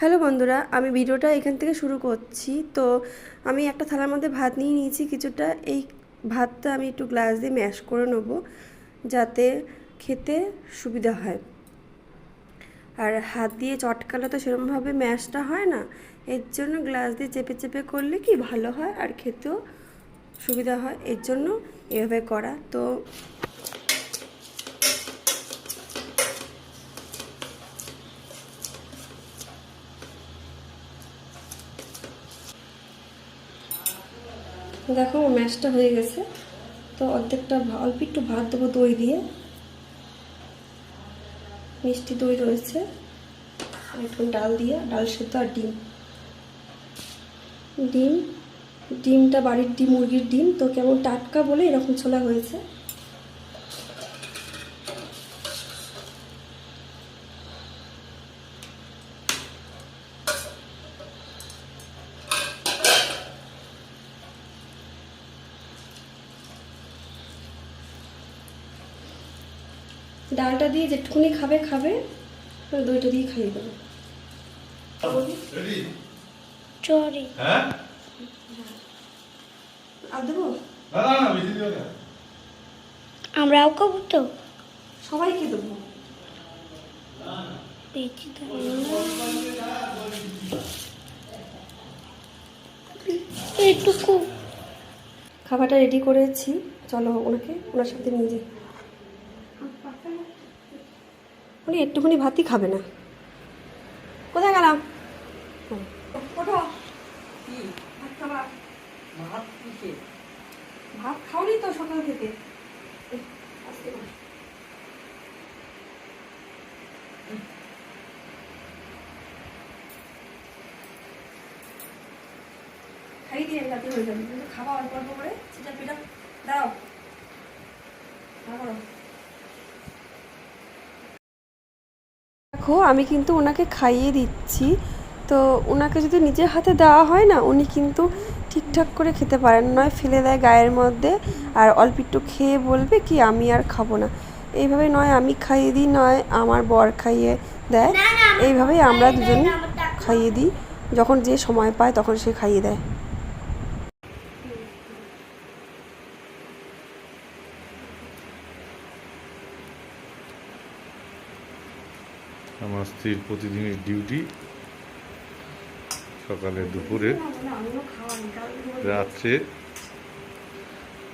Hello বন্ধুরা, আমি ভিডিওটা এখান থেকে শুরু করছি। তো আমি একটা থালার মধ্যে ভাত নিয়ে নিয়েছি কিছুটা। এই ভাতটা আমি একটু গ্লাস দিয়ে ম্যাশ করে নেব যাতে খেতে সুবিধা হয়। আর হাত দিয়ে চটকালে তো সেরকমভাবে ম্যাশটা হয় না। এর জন্য গ্লাস দিয়ে চেপে চেপে করলে কি ভালো হয় আর খেতেও সুবিধা হয়। এর জন্য এভাবে করা। তো দেখো ম্যাশটা হয়ে গেছে। তো অর্ধেকটা অল্প একটু ভাত দেবো দই দিয়ে। মিষ্টি দই রয়েছে। একটু ডাল দিয়ে, ডাল সেদ্ধ আর ডিম। ডিম, ডিমটা বাড়ির ডিম, মুরগির ডিম। তো কেমন টাটকা বলে এরকম ছোলা হয়েছে। ডালটা দিয়ে যেটুকুনি খাবে খাবে দইটা দিয়ে খাইয়ে দেবো। চরি হ্যাঁ? আর দেবো? আমরাও খাব তো। সবাইকে দেবো। খাবারটা রেডি করেছি। চলো ওনাকে ওনার সাথে নিয়ে যাই। উনি একটুখানি ভাতই খাবে না। কোথায় গেলাম? ভাত খাওনি তো সকাল থেকে। দিয়ে হয়ে যাবে। কিন্তু খাওয়া অল্প অল্প করে সেটা পিঠা দাও দেখো আমি কিন্তু ওনাকে খাইয়ে দিচ্ছি। তো ওনাকে যদি নিজের হাতে দেওয়া হয় না উনি কিন্তু ঠিকঠাক করে খেতে পারেন। নয় ফেলে দেয় গায়ের মধ্যে আর অল্প একটু খেয়ে বলবে কি আমি আর খাব না। এইভাবে নয় আমি খাইয়ে দিই নয় আমার বর খাইয়ে দেয়। এইভাবেই আমরা দুজন খাইয়ে দিই। যখন যে সময় পায় তখন সে খাইয়ে দেয়। আমার স্ত্রীর প্রতিদিনের ডিউটি সকালে দুপুরে রাত্রে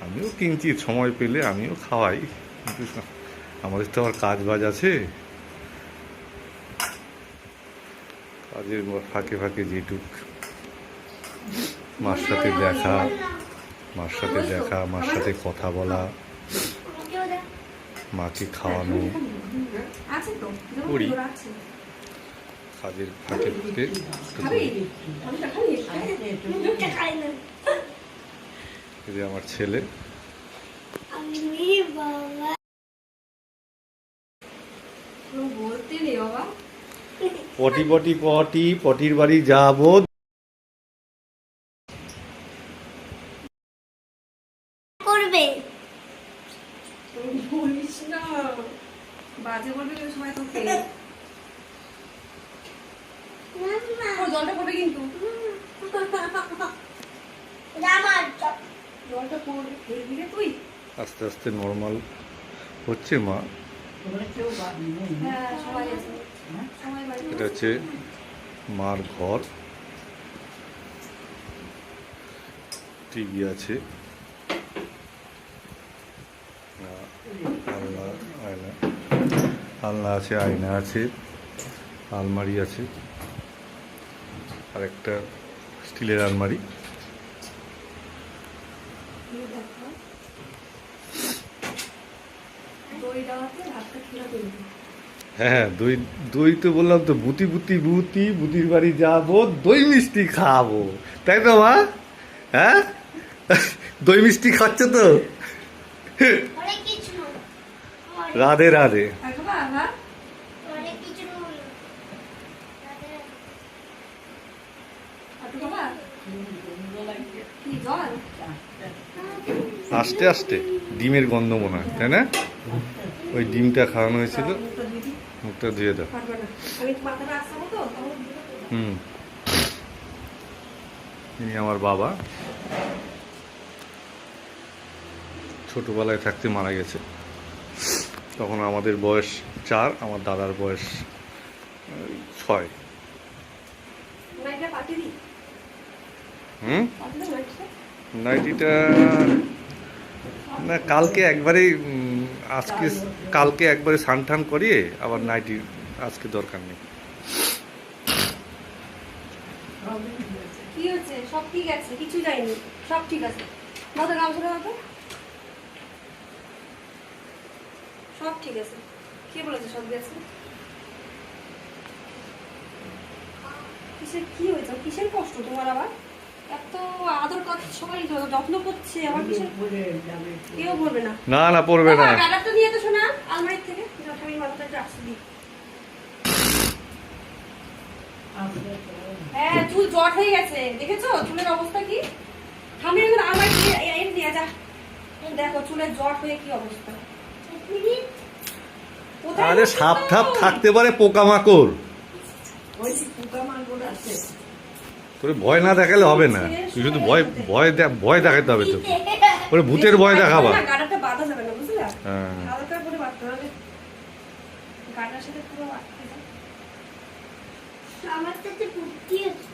আমিও কিঞ্চিত সময় পেলে আমিও খাওয়াই। কিন্তু আমাদের তো আবার কাজ বাজ আছে। কাজের ফাঁকে ফাঁকে যেটুক। মার সাথে দেখা মার সাথে দেখা মার সাথে কথা বলা। মাকে খাওয়ানো। করি। কাজের ফাঁকে ফাঁকে একটু যে আমার ছেলে। পটি পটি পটি পটির বাড়ি যাব করবে তুমি বলিস না বাজে বলবে ওই সময় তোকে ও জলটা পড়বে কিন্তু। জলটা পড়বে খেয়ে দিলে তুই। আস্তে আস্তে নর্মাল হচ্ছে মা। হ্যাঁ বাড়ি এটা হচ্ছে মার ঘর। টিভি আছে। আলনা আয়না। আলনা আছে আয়না আছে। আলমারি আছে। আর একটা স্টিলের আলমারি। দেবে হ্যাঁ দই দই তো বললাম তো বুতি বুতি বুতি বুতির বাড়ি যাব দই মিষ্টি খাব। তাই তো মা? হ্যাঁ? দই মিষ্টি খাচ্ছে তো? রাধে রাধে থাকবা হ্যাঁ অনেক কিছু একটু খাবা কি জল আস্তে আস্তে, ডিমের গন্ধ মনে হয়, তাই না? ওই ডিমটা খাওয়ানো হয়েছিল, মুখটা ধুয়ে দাও। হুম। ইনি আমার বাবা। ছোটবেলায় থাকতে মারা গেছে। তখন আমাদের বয়স চার, আমার দাদার বয়স ছয় নাইটটা পাঠিয়ে দিই হুম? নাইটটা না কালকে একবারে আজকে কালকে একবারে স্নান টান করিয়ে আবার নাইটি আজকে দরকার নেই। কি হচ্ছে সব ঠিক আছে? কিছু যায়নি? সব ঠিক আছে? মাথা গামছাটা দাও সব ঠিক আছে। কে বলেছে সব গেছে? কিসের কি হয়েছে? কিসের কষ্ট তোমার আবার? এত আদর করছে সবাই যত্ন করছে আবার কিসের কেউ বলবে না। না না পড়বে না। গাডারটা নিয়ে তো শোনা আলমারির থেকে আমি মাথাটা একটু আসতে দিই হ্যাঁ চুল জট হয়ে গেছে দেখেছ? চুলের অবস্থা কি? থামে এখন আলমারি থেকে এ- যা। দেখো চুলের জট হয়ে কি অবস্থা। আরে সাপ ঠাপ থাকতে পারে পোকামাকড়। তোর ভয় না দেখালে হবে না। তুই শুধু ভয় ভয় ভয় দেখাতে হবে তোকে। ওরে ভূতের ভয় দেখাবা। না, গাডারটা বাঁধা যাবে না বুঝলে? হ্যাঁ। করে বাঁধতে হবে গাডার সাথে পুরো বাঁধতে যাও। আমার সাথে বুদ্ধি আছে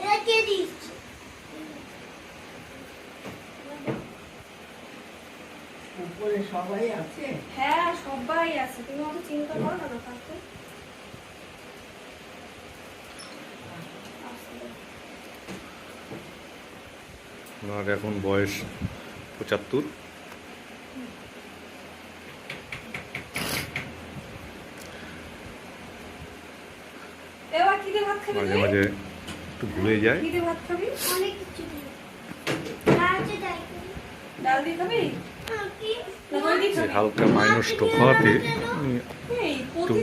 এটা কে দিচ্ছে উপরে সবাই আছে? হ্যাঁ সবাই আছে। তুমি অত চিন্তা করো না ওনার এখন বয়স পঁচাত্তর। এবার কি দিয়ে ভাত খাবি মাঝে? মাঝে একটু ভুলে যায়। করি। ডাল দিয়ে খাবি? যে হালকা মাইনস হওয়াতে একটু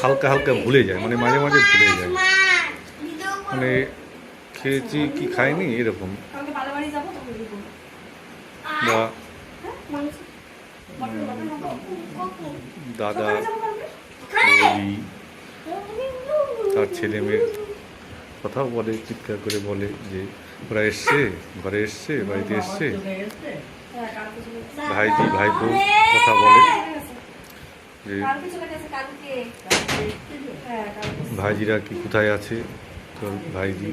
হালকা হালকা ভুলে যায় মানে মাঝে মাঝে ভুলে যায়। মানে খেয়েছি কি খাইনি এরকম বা হ্যাঁ? দাদা? বৌদি তার ছেলে মেয়ের কথাও বলে চিৎকার করে বলে যে ওরা এসছে ঘরে এসছে বাড়িতে এসছে ভাইজি ভাইপো কথা বলে। যে হ্যাঁ ভাইজিরা কি কোথায় আছে? তোর ভাইজি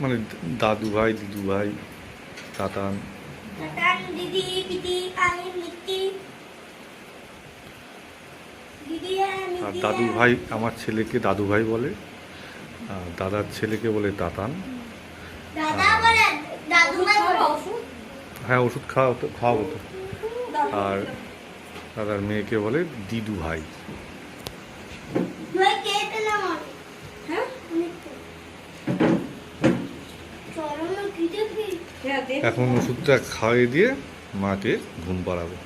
মানে দাদু ভাই দিদু ভাই তাতান। আর দাদু ভাই আমার ছেলেকে দাদু ভাই বলে আর দাদার ছেলেকে বলে তাতান। দাদা বলে দাদু ভাই খাওয়া বলে ওষুধ হ্যাঁ ওষুধ খাওয়া হতো খাওয়া হতো আর দাদার মেয়েকে বলে দিদু ভাই। হ্যাঁ? হ্যাঁ এখন ওষুধটা খাইয়ে দিয়ে মাকে ঘুম পাড়াবো।